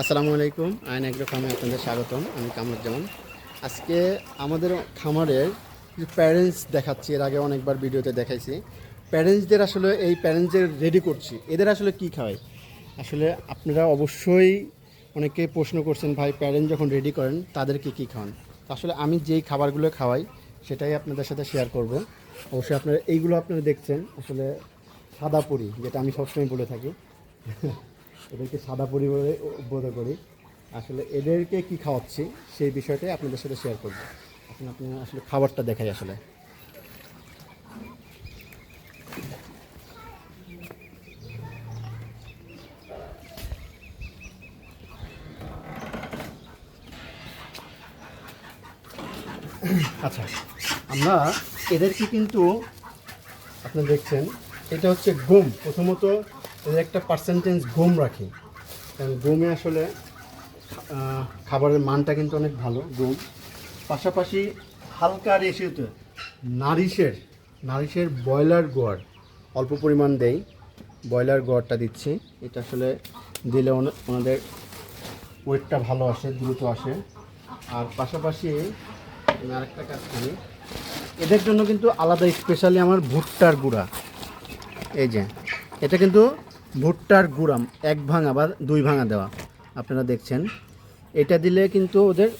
আসসালামু আলাইকুম, আইন এগ্রো ফার্মে আপনাদের স্বাগতম, আমি কামরুজ্জামান। আজকে আমাদের খামারের প্যারেন্টস দেখাচ্ছি, এর আগে অনেকবার ভিডিওতে দেখাইছি। প্যারেন্টসদের আসলে এই প্যারেন্টসদের রেডি করছি, এদের আসলে কি খাওয়াই আসলে আপনারা অবশ্যই অনেকে প্রশ্ন করছেন, ভাই প্যারেন্টস যখন রেডি করেন তাদেরকে কী খাওয়ান আসলে আমি যেই খাবারগুলো খাওয়াই, সেটাই আপনাদের সাথে শেয়ার করব। অবশ্যই আপনারা এইগুলো আপনারা দেখছেন, আসলে সাদা পুরি, যেটা আমি সবসময় বলে থাকি। এদেরকে সাদা পরিবারে বোধ করি। আসলে এদেরকে কি খাওয়াচ্ছি সেই বিষয়টাই আপনাদের সাথে শেয়ার করব। এখন আপনি আসলে খাবারটা দেখাই আসলে। আচ্ছা আমরা এদেরকে কিন্তু, আপনি দেখছেন, এটা হচ্ছে গম প্রথমত এদের একটা পার্সেন্টেজ গম রাখি। কারণ গমে আসলে খাবারের মানটা কিন্তু অনেক ভালো, গম। পাশাপাশি হালকা রেশিওতে নারিশের নারিশের ব্রয়লার গোয়ার অল্প পরিমাণ দেই। ব্রয়লার গোয়ারটা দিচ্ছি। এটা আসলে দিলে ওনা- ওনাদের ওয়েটটা ভালো আসে, দ্রুত আসে। আর পাশাপাশি আমি আরেকটা কাজ করি। এদের জন্য কিন্তু আলাদা স্পেশালি আমার ভুট্টার গুঁড়া। এই যে, এটা কিন্তু ভুট্টার গুঁড়াম, এক ভাঙা বা দুই ভাঙা দেওয়া। আপনারা দেখছেন। এটা দিলে কিন্তু ওদের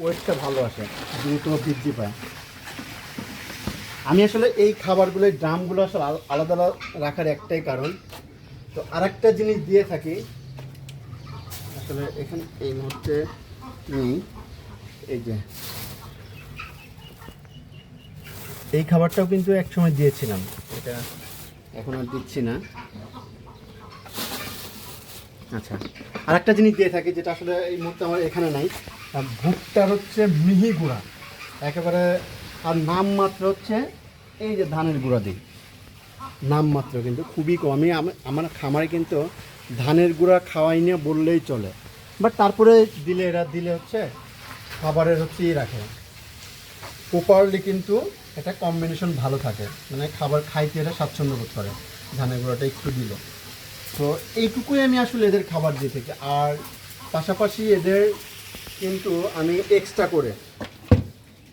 ওয়েটটা ভালো আসে, দ্রুত বৃদ্ধি পায়। আমি আসলে এই খাবারগুলো ড্রামগুলো আসলে আলাদা আলাদা রাখার একটাই কারণ। তো আরেকটা জিনিস দিয়ে থাকি। আসলে এখানে এই মুহূর্তে নেই। এই যে। এই খাবারটাও কিন্তু একসময় দিয়েছিলাম। এটা এখন আর দিচ্ছি না। আচ্ছা। আর একটা জিনিস দিয়ে থাকি যেটা আসলে এই মুহূর্তে আমার এখানে নাই ভুট্টার হচ্ছে মিহি গুঁড়া। একেবারে, আর নাম মাত্র হচ্ছে এই যে ধানের গুঁড়া দিই। নাম মাত্র কিন্তু খুবই কম। আমি, আমার খামারে কিন্তু ধানের গুঁড়া খাওয়াই নিয়ে বললেই চলে। বাট তারপরে দিলে এরা দিলে হচ্ছে খাবারের হচ্ছে ই রাখে। প্রপারলি কিন্তু এটা কম্বিনেশন ভালো থাকে। মানে খাবার খাইতে এরা স্বাচ্ছন্দ্য বোধ করে। ধানের গুঁড়োটা একটু দিল। তো এইটুকুই আমি আসলে এদের খাবার দিয়ে থাকি। আর পাশাপাশি এদের কিন্তু আমি এক্সট্রা করে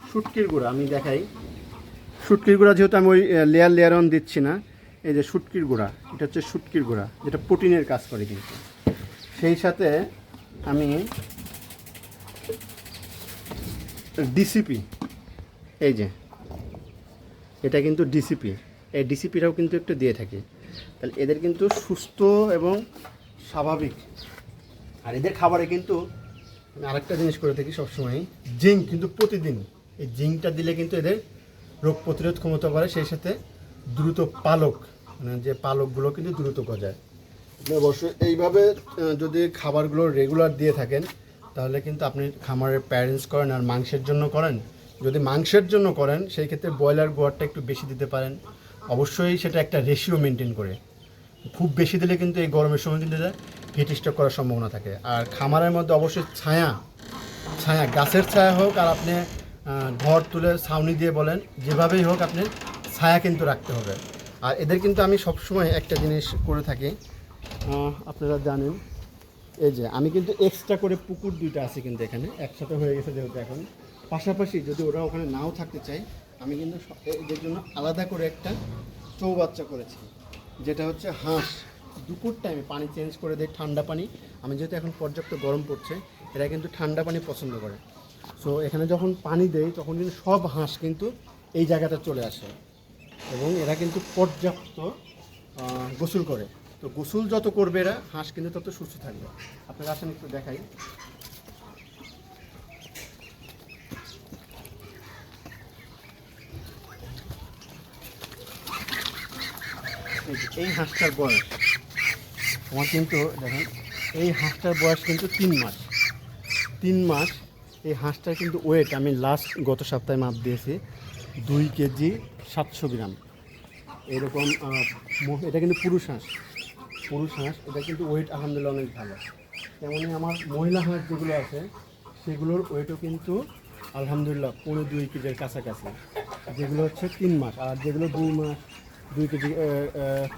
শুটকির গুঁড়া আমি দেখাই। শুটকির গুঁড়া যেহেতু আমি ওই লেয়ার লেয়ার অন দিচ্ছি না, এই যে শুটকির গুঁড়া, এটা হচ্ছে শুটকির গুঁড়া, যেটা প্রোটিনের কাজ করে কিন্তু। সেই সাথে আমি ডিসিপি এই যে, এটা কিন্তু ডিসিপি এই ডিসিপিটাও কিন্তু একটু দিয়ে থাকি। তাহলে এদের কিন্তু সুস্থ এবং স্বাভাবিক। আর এদের খাবারে কিন্তু আমি আরেকটা জিনিস করে থাকি সবসময় জিঙ্ক কিন্তু প্রতিদিন। এই জিঙ্কটা দিলে কিন্তু এদের রোগ প্রতিরোধ ক্ষমতা বাড়ে, সেই সাথে দ্রুত পালক মানে যে পালকগুলো কিন্তু দ্রুত গজায়। অবশ্যই এইভাবে যদি খাবারগুলো রেগুলার দিয়ে থাকেন, তাহলে কিন্তু আপনি খামারের প্যারেন্টস করেন আর মাংসের জন্য করেন। যদি মাংসের জন্য করেন, সেই ক্ষেত্রে ব্রয়লার গোয়ারটা একটু বেশি দিতে পারেন। অবশ্যই সেটা একটা রেশিও মেনটেন করে। খুব বেশি দিলে কিন্তু এই গরমের সময় কিন্তু হিট স্ট্রোক করার সম্ভাবনা থাকে। আর খামারের মধ্যে অবশ্যই ছায়া ছায়া, গাছের ছায়া হোক আর আপনি ঘর তুলে ছাউনি দিয়ে বলেন, যেভাবেই হোক আপনি ছায়া কিন্তু রাখতে হবে। আর এদের কিন্তু আমি সবসময় একটা জিনিস করে থাকি আপনারা জানেন, এই যে আমি কিন্তু এক্সট্রা করে পুকুর দুইটা আছে কিন্তু এখানে, একসাথে হয়ে গেছে যেহেতু এখন। পাশাপাশি যদি ওরা ওখানে নাও থাকতে চায়, আমি কিন্তু এদের জন্য আলাদা করে একটা চৌবাচ্চা করেছি। যেটা হচ্ছে হাঁস। দুপুর টাইমে পানি চেঞ্জ করে দেয় ঠান্ডা পানি। আমি যেহেতু এখন পর্যাপ্ত গরম পড়ছে, এরা কিন্তু ঠান্ডা পানি পছন্দ করে। সো এখানে যখন পানি দেয়, তখন কিন্তু সব হাঁস কিন্তু এই জায়গাটা চলে আসে। এবং এরা কিন্তু পর্যাপ্ত গোসল করে। তো গোসল যত করবে এরা, হাঁস কিন্তু তত সুস্থ থাকবে। আপনারা আসেন একটু দেখাই। এই হাঁসটার বয়স। আমার কিন্তু দেখেন, এই হাঁসটার বয়স কিন্তু তিন মাস। তিন মাস এই হাঁসটার কিন্তু ওয়েট আমি লাস্ট গত সপ্তাহে মাপ দিয়েছি, দুই কেজি সাতশো গ্রাম। এরকম এটা কিন্তু পুরুষ হাঁস। পুরুষ হাঁস, এটা কিন্তু ওয়েট আলহামদুলিল্লাহ অনেক ভালো। তেমনই আমার মহিলা হাঁস যেগুলো আছে, সেগুলোর ওয়েটও কিন্তু আলহামদুলিল্লাহ পনেরো দুই কেজির কাছাকাছি। যেগুলো হচ্ছে তিন মাস, আর যেগুলো দুই মাস দুই কেজি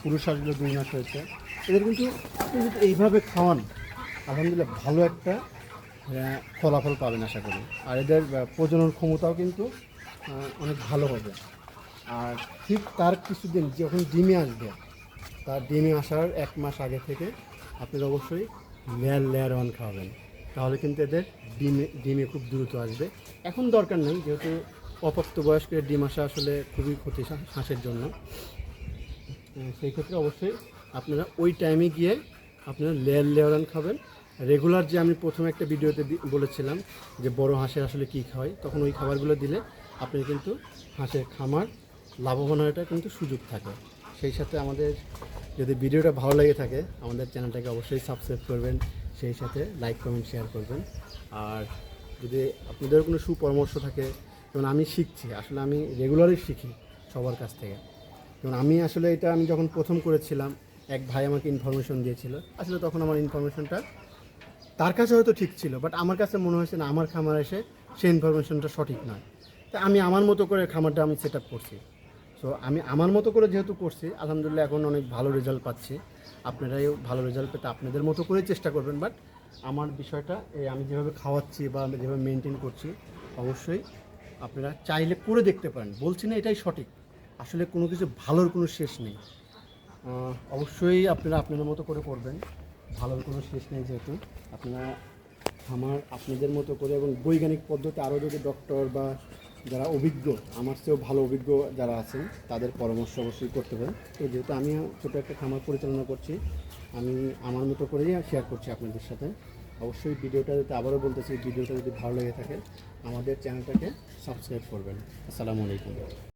পুরুষ হাঁসগুলো দুই মাস হয়েছে। এদের কিন্তু আপনি যদি এইভাবে খাওয়ান, আলহামদুলিল্লাহ ভালো একটা ফলাফল পাবেন আশা করি। আর এদের প্রজনন ক্ষমতাও কিন্তু অনেক ভালো হবে। আর ঠিক তার কিছুদিন যখন ডিমে আসবে, তার ডিমে আসার এক মাস আগে থেকে আপনারা অবশ্যই লেয়ার লেয়ার ওয়ান খাওয়াবেন। তাহলে কিন্তু এদের ডিমে ডিমে খুব দ্রুত আসবে। এখন দরকার নেই, যেহেতু অপ্রাপ্ত বয়স্কের ডিম আসা আসলে খুবই ক্ষতি হাঁসের জন্য। সেই ক্ষেত্রে অবশ্যই আপনারা ওই টাইমে গিয়ে আপনারা লেয়ার লেয়ারান খাবেন। রেগুলার যে আমি প্রথমে একটা ভিডিওতে বলেছিলাম যে বড় হাঁসের আসলে কী খাওয়াই তখন ওই খাবারগুলো দিলে আপনি কিন্তু হাঁসের খামার লাভবান হওয়াটা কিন্তু সুযোগ থাকে। সেই সাথে আমাদের যদি ভিডিওটা ভালো লেগে থাকে, আমাদের চ্যানেলটাকে অবশ্যই সাবস্ক্রাইব করবেন, সেই সাথে লাইক কমেন্ট শেয়ার করবেন। আর যদি আপনাদের কোনো সুপরামর্শ থাকে যেমন আমি শিখছি, আসলে আমি রেগুলারই শিখি সবার কাছ থেকে। যেমন আমি আসলে এটা আমি যখন প্রথম করেছিলাম, এক ভাই আমাকে ইনফরমেশন দিয়েছিল। আসলে তখন আমার ইনফরমেশনটা তার কাছে হয়তো ঠিক ছিল বাট আমার কাছে মনে হয়েছে না, আমার খামার এসে সেই ইনফরমেশনটা সঠিক নয়। তা আমি আমার মতো করে খামারটা আমি সেট আপ করছি। সো আমি আমার মতো করে যেহেতু করছি, আলহামদুলিল্লাহ এখন অনেক ভালো রেজাল্ট পাচ্ছি। আপনারাও ভালো রেজাল্ট পেতে আপনাদের মতো করে চেষ্টা করবেন বাট আমার বিষয়টা এই আমি যেভাবে খাওয়াচ্ছি বা আমি যেভাবে মেনটেন করছি, অবশ্যই আপনারা চাইলে করে দেখতে পারেন। বলছি না এটাই সঠিক। আসলে কোনো কিছু ভালোর কোনো শেষ নেই। অবশ্যই আপনারা আপনাদের মতো করে করবেন। ভালোর কোনো শেষ নেই যেহেতু। আপনারা খামার আপনাদের মতো করে এবং বৈজ্ঞানিক পদ্ধতি আরও যদি ডক্টর বা যারা অভিজ্ঞ, আমার চেয়েও ভালো অভিজ্ঞ যারা আছেন, তাদের পরামর্শ অবশ্যই করতে পারেন তো যেহেতু আমি ছোটো একটা খামার পরিচালনা করছি, আমি আমার মতো করেই শেয়ার করছি আপনাদের সাথে। অবশ্যই ভিডিওটা যদি আবারও বলতেছি, ভিডিওটা যদি ভালো লেগে থাকে, আমাদের চ্যানেলটাকে সাবস্ক্রাইব করবেন। আসসালামু আলাইকুম।